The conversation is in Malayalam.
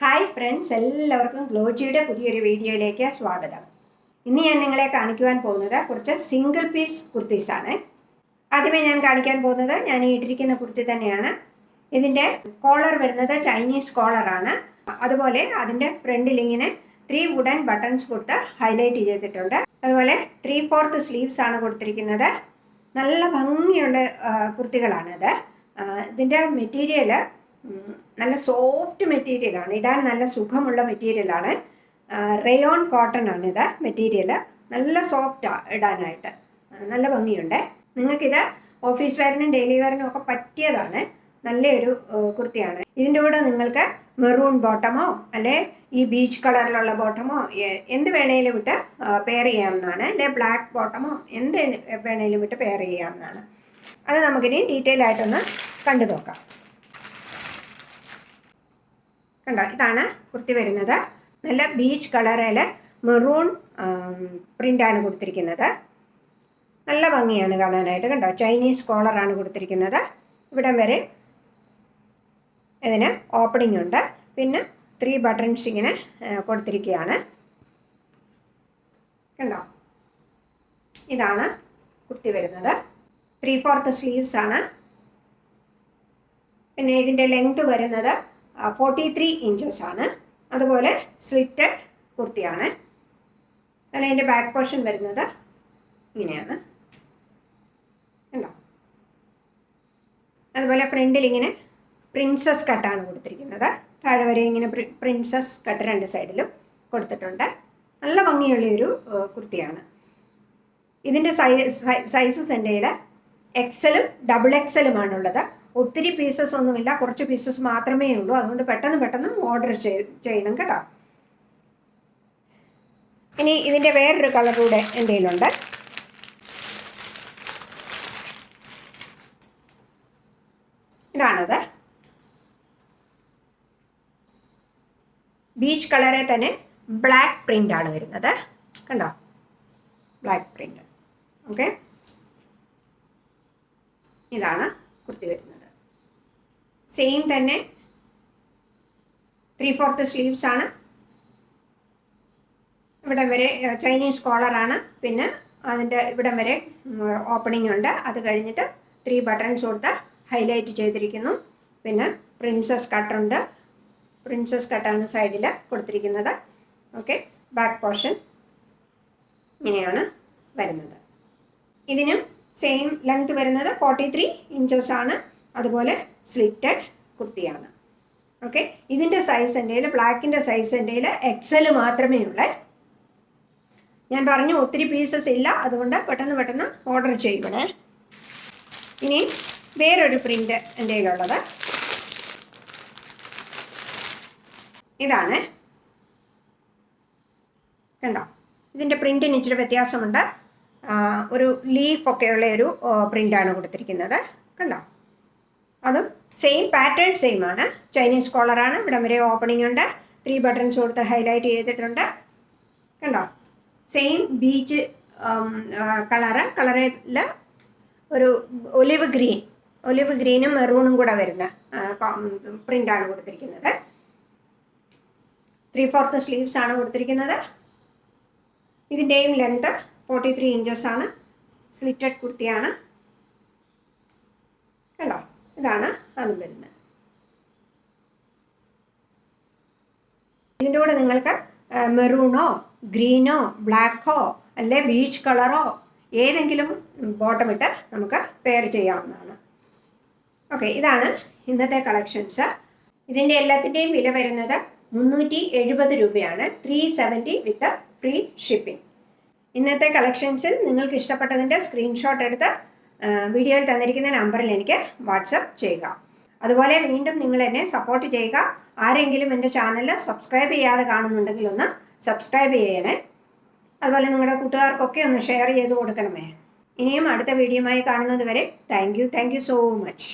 ഹായ് ഫ്രണ്ട്സ് എല്ലാവർക്കും ഗ്ലോജിയുടെ പുതിയൊരു വീഡിയോയിലേക്ക് സ്വാഗതം. ഇന്ന് ഞാൻ നിങ്ങളെ കാണിക്കുവാൻ പോകുന്നത് കുറച്ച് സിംഗിൾ പീസ് കുർത്തീസാണ് ആദ്യമേ ഞാൻ കാണിക്കാൻ പോകുന്നത് ഞാൻ ഇട്ടിരിക്കുന്ന കുർത്തി തന്നെയാണ്. ഇതിന്റെ കോളർ വരുന്നത് ചൈനീസ് കോളറാണ് അതുപോലെ അതിന്റെ ഫ്രണ്ടിലിങ്ങനെ ത്രീ വുഡൻ ബട്ടൺസ് കൊടുത്ത് ഹൈലൈറ്റ് ചെയ്തിട്ടുണ്ട്. അതുപോലെ ത്രീ ഫോർത്ത് സ്ലീവ്സ് ആണ് കൊടുത്തിരിക്കുന്നത്. നല്ല ഭംഗിയുള്ള കുർത്തികളാണിത് ഇതിന്റെ മെറ്റീരിയൽ നല്ല സോഫ്റ്റ് മെറ്റീരിയലാണ് ഇടാൻ നല്ല സുഖമുള്ള മെറ്റീരിയലാണ് റയോൺ കോട്ടൺ ആണ് ഇത് മെറ്റീരിയൽ നല്ല സോഫ്റ്റാണ് ഇടാനായിട്ട്. നല്ല ഭംഗിയുണ്ട്. നിങ്ങൾക്കിത് ഓഫീസ് വെയറിനും ഡെയിലി വെയറിനും ഒക്കെ പറ്റിയതാണ്. നല്ലൊരു കുർത്തിയാണ്. ഇതിന്റെ കൂടെ നിങ്ങൾക്ക് മെറൂൺ ബോട്ടമോ അല്ലെ ഈ ബീച്ച് കളറിലുള്ള ബോട്ടമോ എന്ത് വേണേലും വിട്ട് പെയർ ചെയ്യാവുന്നതാണ്. അല്ലെ ബ്ലാക്ക് ബോട്ടമോ എന്ത് വേണേലും വിട്ട് പെയർ ചെയ്യാവുന്നതാണ്. അത് നമുക്കിനി ഡീറ്റെയിൽ ആയിട്ടൊന്ന് കണ്ടു നോക്കാം. കണ്ടോ? ഇതാണ് കുർത്തി വരുന്നത്. നല്ല ബീച്ച് കളറിൽ മെറൂൺ പ്രിന്റാണ് കൊടുത്തിരിക്കുന്നത്. നല്ല ഭംഗിയാണ് കാണാനായിട്ട് കണ്ടോ? ചൈനീസ് കോളറാണ് കൊടുത്തിരിക്കുന്നത്. ഇവിടം വരെ ഇതിന് ഓപ്പണിംഗ് ഉണ്ട്. പിന്നെ ത്രീ ബട്ടൺസ് ഇങ്ങനെ കൊടുത്തിരിക്കുകയാണ്. കണ്ടോ? ഇതാണ് കുർത്തി വരുന്നത്. ത്രീ ഫോർത്ത് സ്ലീവ്സ് ആണ്. പിന്നെ ഇതിന്റെ ലെങ്ത് വരുന്നത് ഫോർട്ടി ത്രീ ഇഞ്ചസ് ആണ്. അതുപോലെ സ്ലിറ്റഡ് കുർത്തിയാണ്. അല്ല അതിന്റെ ബാക്ക് പോർഷൻ വരുന്നത് ഇങ്ങനെയാണ്. കണ്ടോ? അതുപോലെ ഫ്രണ്ടിൽ ഇങ്ങനെ പ്രിൻസസ് കട്ടാണ് കൊടുത്തിരിക്കുന്നത്. താഴെ വരെ ഇങ്ങനെ പ്രിൻസസ് കട്ട് രണ്ട് സൈഡിലും കൊടുത്തിട്ടുണ്ട്. നല്ല ഭംഗിയുള്ള ഒരു കുർത്തിയാണ്. ഇതിന്റെ സൈ സൈസസ് എന്റെ കയ്യിൽ എക്സലും ഡബിൾ എക്സലുമാണുള്ളത് ഒത്തിരി പീസസ് ഒന്നുമില്ല. കുറച്ച് പീസസ് മാത്രമേ ഉള്ളൂ. അതുകൊണ്ട് പെട്ടെന്ന് പെട്ടെന്ന് ഓർഡർ ചെയ്യണം കേട്ടോ. ഇനി ഇതിന്റെ വേറൊരു കളർ കൂടെ എന്റെ കയ്യിലുണ്ട്. ഇതാണത്. ബീച്ച് കളറെ തന്നെ ബ്ലാക്ക് പ്രിന്റ് ആണ് വരുന്നത്. കണ്ടോ? ബ്ലാക്ക് പ്രിന്റ് ഓക്കെ ഇതാണ് കുർത്തി വരുന്നത്. സെയിം തന്നെ ത്രീ ഫോർത്ത് സ്ലീവ്സ് ആണ്. ഇവിടെ വരെ ചൈനീസ് കോളറാണ് പിന്നെ അതിന്റെ ഇവിടം വരെ ഓപ്പണിംഗ് ഉണ്ട്. അത് കഴിഞ്ഞിട്ട് ത്രീ ബട്ടൺസ് കൊടുത്ത് ഹൈലൈറ്റ് ചെയ്തിരിക്കുന്നു. പിന്നെ പ്രിൻസസ് കട്ടുണ്ട് പ്രിൻസസ് കട്ടാണ് സൈഡിൽ കൊടുത്തിരിക്കുന്നത്. ഓക്കെ ബാക്ക് പോർഷൻ ഇങ്ങനെയാണ് വരുന്നത്. ഇതിനും സെയിം ലെങ്ത് വരുന്നത് ഫോർട്ടി ത്രീ ഇഞ്ചസ് ആണ്. അതുപോലെ കുർത്തിയാണ്. ഓക്കെ ഇതിന്റെ സൈസ് എന്റെ ബ്ലാക്കിന്റെ സൈസ് എന്റെ എക്സൽ മാത്രമേ ഉള്ളേ. ഞാൻ പറഞ്ഞു ഒത്തിരി പീസസ് ഇല്ല അതുകൊണ്ട് പെട്ടെന്ന് പെട്ടെന്ന് ഓർഡർ ചെയ്യണേ ഇനി വേറൊരു പ്രിന്റ് എന്റെ കയ്യിലുള്ളത് ഇതാണ്. കണ്ടോ? ഇതിന്റെ പ്രിന്റിന് ഇച്ചിരി വ്യത്യാസമുണ്ട്. ഒരു ലീഫൊക്കെയുള്ള ഒരു പ്രിന്റാണ് കൊടുത്തിരിക്കുന്നത്. കണ്ടോ? അതും സെയിം പാറ്റേൺ സെയിം ആണ്. ചൈനീസ് കോളറാണ് ഇവിടം വരെ ഓപ്പണിംഗ് ഉണ്ട്. ത്രീ ബട്ടൺസ് കൊടുത്ത് ഹൈലൈറ്റ് ചെയ്തിട്ടുണ്ട്. കണ്ടോ? സെയിം ബീച്ച് കളറ് കളറിൽ ഒരു ഒലിവ് ഗ്രീൻ ഒലിവ് ഗ്രീനും മെറൂണും കൂടെ വരുന്ന പ്രിന്റാണ് കൊടുത്തിരിക്കുന്നത്. ത്രീ ഫോർത്ത് സ്ലീവ്സ് ആണ് കൊടുത്തിരിക്കുന്നത്. ഇതിന്റെയും ലെങ്ത് ഫോർട്ടി ത്രീ ഇഞ്ചസ് ആണ്. സ്ലിറ്റഡ് കുർത്തിയാണ്. കണ്ടോ? ഇതാണ് അതും വരുന്നത്. ഇതിന്റെ കൂടെ നിങ്ങൾക്ക് മെറൂണോ ഗ്രീനോ ബ്ലാക്കോ അല്ലെ ബീച്ച് കളറോ ഏതെങ്കിലും ബോട്ടം ഇട്ട് നമുക്ക് പെയർ ചെയ്യാവുന്നതാണ്. ഓക്കെ ഇതാണ് ഇന്നത്തെ കളക്ഷൻസ് ഇതിന്റെ എല്ലാത്തിന്റെയും വില വരുന്നത് മുന്നൂറ്റി എഴുപത് രൂപയാണ്. Three seventy with free shipping ഇന്നത്തെ കളക്ഷൻസിൽ നിങ്ങൾക്ക് ഇഷ്ടപ്പെട്ടതിന്റെ സ്ക്രീൻഷോട്ട് എടുത്ത് വീഡിയോയിൽ തന്നിരിക്കുന്ന നമ്പറിൽ എനിക്ക് വാട്സപ്പ് ചെയ്യുക. അതുപോലെ വീണ്ടും നിങ്ങൾ എന്നെ സപ്പോർട്ട് ചെയ്യുക. ആരെങ്കിലും എന്റെ ചാനൽ സബ്സ്ക്രൈബ് ചെയ്യാതെ കാണുന്നുണ്ടെങ്കിൽ ഒന്ന് സബ്സ്ക്രൈബ് ചെയ്യണേ. അതുപോലെ നിങ്ങളുടെ കൂട്ടുകാർക്കൊക്കെ ഒന്ന് ഷെയർ ചെയ്ത് കൊടുക്കണമേ. ഇനിയും അടുത്ത വീഡിയോയുമായി കാണുന്നത് വരെ thank you thank you so much